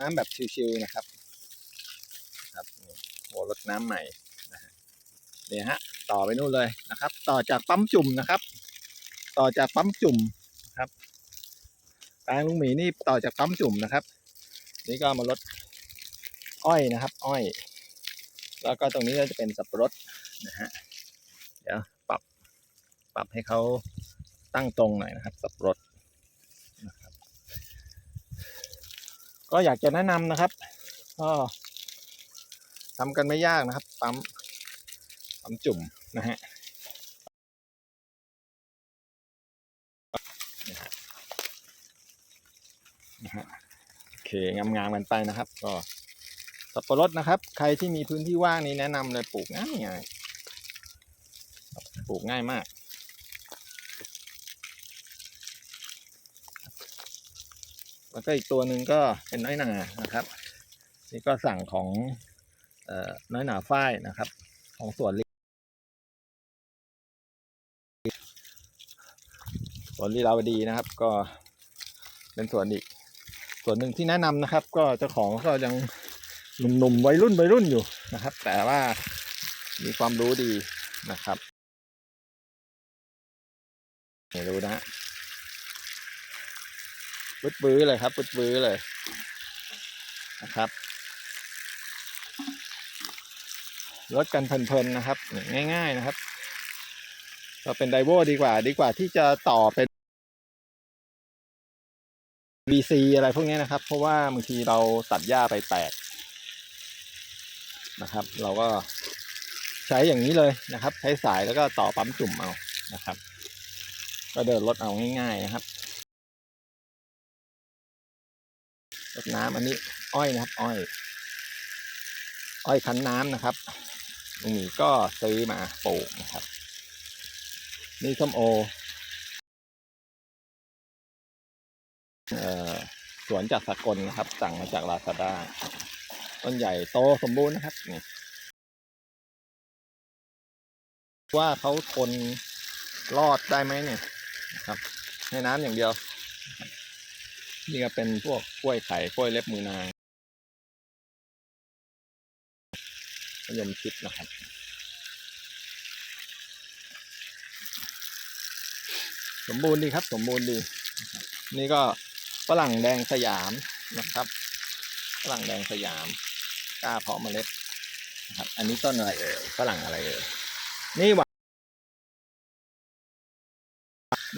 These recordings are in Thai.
น้ำแบบชิวๆนะครับ ครับโอ้รถน้ำใหม่นะฮะเนี่ยฮะ ต่อไปนู่นเลยนะครับ ต่อจากปั๊มจุ่มนะครับ ต่อจากปั๊มจุ่มนะครับแปลงลุงหมีนี่ต่อจากปั๊มจุ่มนะครับ นี่ก็มาลดอ้อยนะครับ อ้อย แล้วก็ตรงนี้ก็จะเป็นสับปะรดนะฮะเดี๋ยวปรับปรับให้เขาตั้งตรงหน่อยนะครับ สับปะรดนะครับ ก็อยากจะแนะนำนะครับ ก็ทำกันไม่ยากนะครับปั๊มปั๊มจุ่มนะฮะนะฮะโอเคงามๆกันไปนะครับ ก็สับปะรดนะครับ ใครที่มีพื้นที่ว่างนี้แนะนำเลยปลูกง่ายง่ายๆปลูกง่ายมาก แล้วก็อีกตัวหนึ่งก็เป็นน้อยหนานะครับ นี่ก็สั่งของออน้อยหนาฝ้ายนะครับ ของสวนลีสวนลีลาวดีนะครับ ก็เป็นสวนอีกส่วนหนึ่งที่แนะนำนะครับ ก็เจ้าของก็ยังหนุ่มๆวัยรุ่นวัยรุ่นอยู่นะครับ แต่ว่ามีความรู้ดีนะครับไม่รู้นะ ปืดบื้อเลยครับปืดบื้อเลยนะครับลดกันเพลินๆนะครับ ง่ายๆนะครับก็เป็นไดโวดีกว่า ดีกว่าที่จะต่อเป็น VC อะไรพวกนี้นะครับ เพราะว่าบางทีเราตัดหญ้าไปแตกนะครับ เราก็ใช้อย่างนี้เลยนะครับ ใช้สายแล้วก็ต่อปั๊มจุ่มเอานะครับ ก็เดินรถเอาง่าย ๆนะครับ รดน้ำอันนี้อ้อยนะครับ อ้อย อ้อยคั้นน้ำนะครับลุงหมีก็ซื้อมาปลูกนะครับ นี่ส้มโอเอ่อสวนจากสกลนะครับ สั่งมาจากลาซาด้าต้นใหญ่โตสมบูรณ์นะครับนี่ว่าเขาทนรอดได้ไหมเนี่ยครับ ให้น้ำอย่างเดียว นี่ก็เป็นพวกกล้วยไข่กล้วยเล็บมือนางมะยมชิดนะครับ สมบูรณ์ดีครับ สมบูรณ์ดี นี่ก็ฝรั่งแดงสยามนะครับฝรั่งแดงสยามกล้าเพาะเมล็ดนะครับ อันนี้ต้นอะไรเอ่ยฝรั่งอะไรเอ่ยนี่หวาน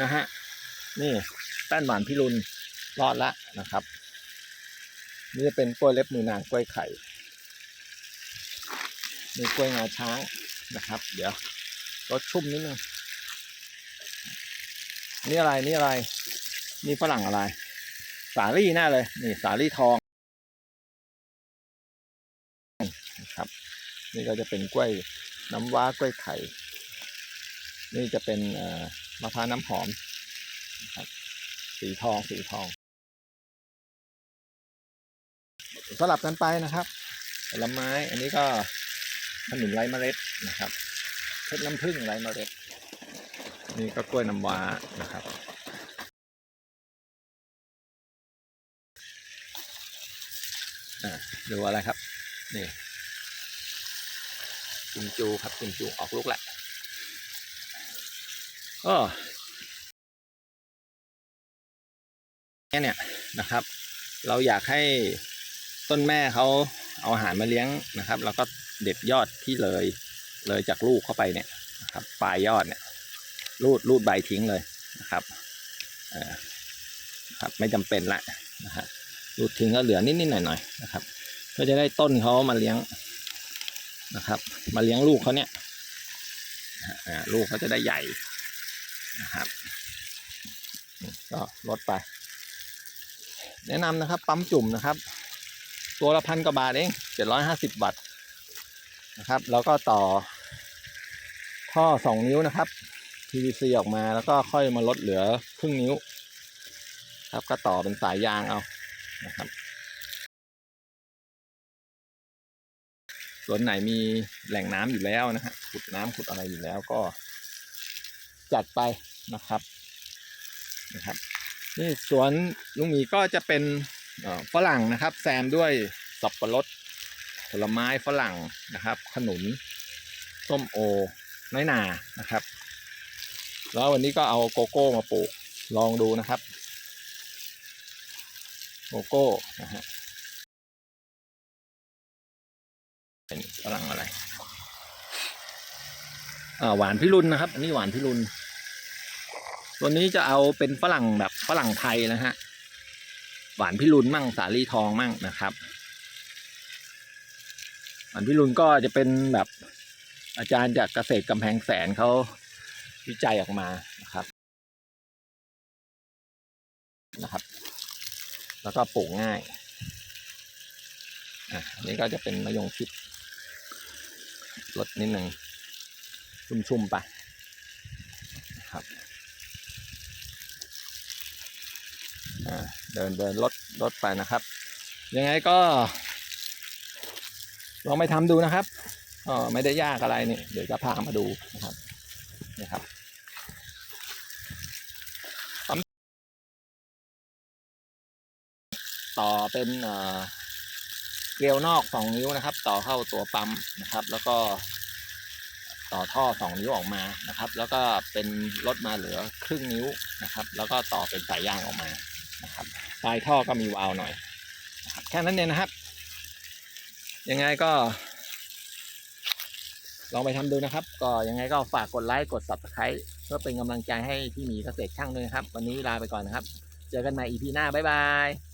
นะฮะนี่แป้นหวานพิรุณ รอดละนะครับ นี่จะเป็นกล้วยเล็บมือนางกล้วยไข่มีกล้วยงาช้างนะครับ เดี๋ยวรสชุ่มนิดนึงนี่อะไรนี่อะไร นี่ฝรั่งอะไร สาลี่แน่เลย นี่สาลี่ทองนะครับ นี่ก็จะเป็นกล้วยน้ำว้ากล้วยไข่ นี่จะเป็นมะพร้าวน้ำหอมนะครับสีทองสีทอง สลับกันไปนะครับผลไม้อันนี้ก็ขนุนไรเมล็ดนะครับเพชรน้ำผึ้งไรเมล็ด นี่ก็กล้วยน้ำว้านะครับ ดูอะไรครับ นี่จิมจูครับจิมจูออกลูกแหละก็เนี่ยนะครับ เราอยากให้ ต้นแม่เขาเอาอาหารมาเลี้ยงนะครับ แล้วก็เด็ดยอดที่เลยเลยจากลูกเข้าไปเนี่ยนะครับปลายยอดเนี่ยรูดรูดใบทิ้งเลยนะครับเออครับไม่จำเป็นละนะฮะรูดทิ้งก็เหลือนิดๆหน่อยๆนะครับ ก็จะได้ต้นเขามาเลี้ยงนะครับ มาเลี้ยงลูกเขาเนี่ยลูกเขาจะได้ใหญ่นะครับก็ลดไป แนะนำนะครับปั๊มจุ่มนะครับ ตัวละพันกว่าบาทเองเจ็ดร้อยห้าสิบาทนะครับ แล้วก็ต่อ ท่อสองนิ้วนะครับ PVC ออกมาแล้วก็ค่อยมาลดเหลือครึ่งนิ้ว ครับก็ต่อเป็นสายยางเอานะครับส่วนไหนมีแหล่งน้ำอยู่แล้วนะฮะขุดน้ำขุดอะไรอยู่แล้วก็จัดไปนะครับนะครับ นี่สวนลุงหมีก็จะเป็น ฝรั่งนะครับ แซมด้วยสับปะรดผลไม้ฝรั่งนะครับ ขนุนส้มโอน้อยหนานะครับ แล้ววันนี้ก็เอาโกโก้มาปลูกลองดูนะครับ โกโก้นะฮะเป็นฝรั่งอะไรหวานพิรุณนะครับ อันนี้หวานพิรุณตัวนี้จะเอาเป็นฝรั่งแบบฝรั่งไทยนะฮะ หวานพิรุณมั่งสาลีทองมั่งนะครับหวานพิรุณก็จะเป็นแบบอาจารย์จากเกษตรกำแพงแสนเขาวิจัยออกมานะครับนะครับ แล้วก็ปลูกง่ายอะอันนี้ก็จะเป็นมะยงชิดลดนิดหนึ่งชุ่มๆไปครับอ่า เดินเดินลดลดไปนะครับ ยังไงก็ ลองไปทำดูนะครับออไม่ได้ยากอะไรนี่ เดี๋ยวจะพามาดูนะครับนี่ครับต่อเป็นเกลียวนอกสองนิ้วนะครับ ต่อเข้าตัวปั๊มนะครับ แล้วก็ต่อท่อสองนิ้วออกมานะครับ แล้วก็เป็นลดมาเหลือครึ่งนิ้วนะครับ แล้วก็ต่อเป็นสายยางออกมา นะครับปลายท่อก็มีวาล์วหน่อยนะครับแค่นั้นเองนะครับ ยังไงก็ ลองไปทำดูนะครับ ก็ยังไงก็ฝากกดไลค์กด subscribe เพื่อเป็นกำลังใจให้ที่มีเกษตรช่างด้วยนะครับ วันนี้ลาไปก่อนนะครับ เจอกันใหม่ EP หน้าบ๊ายบาย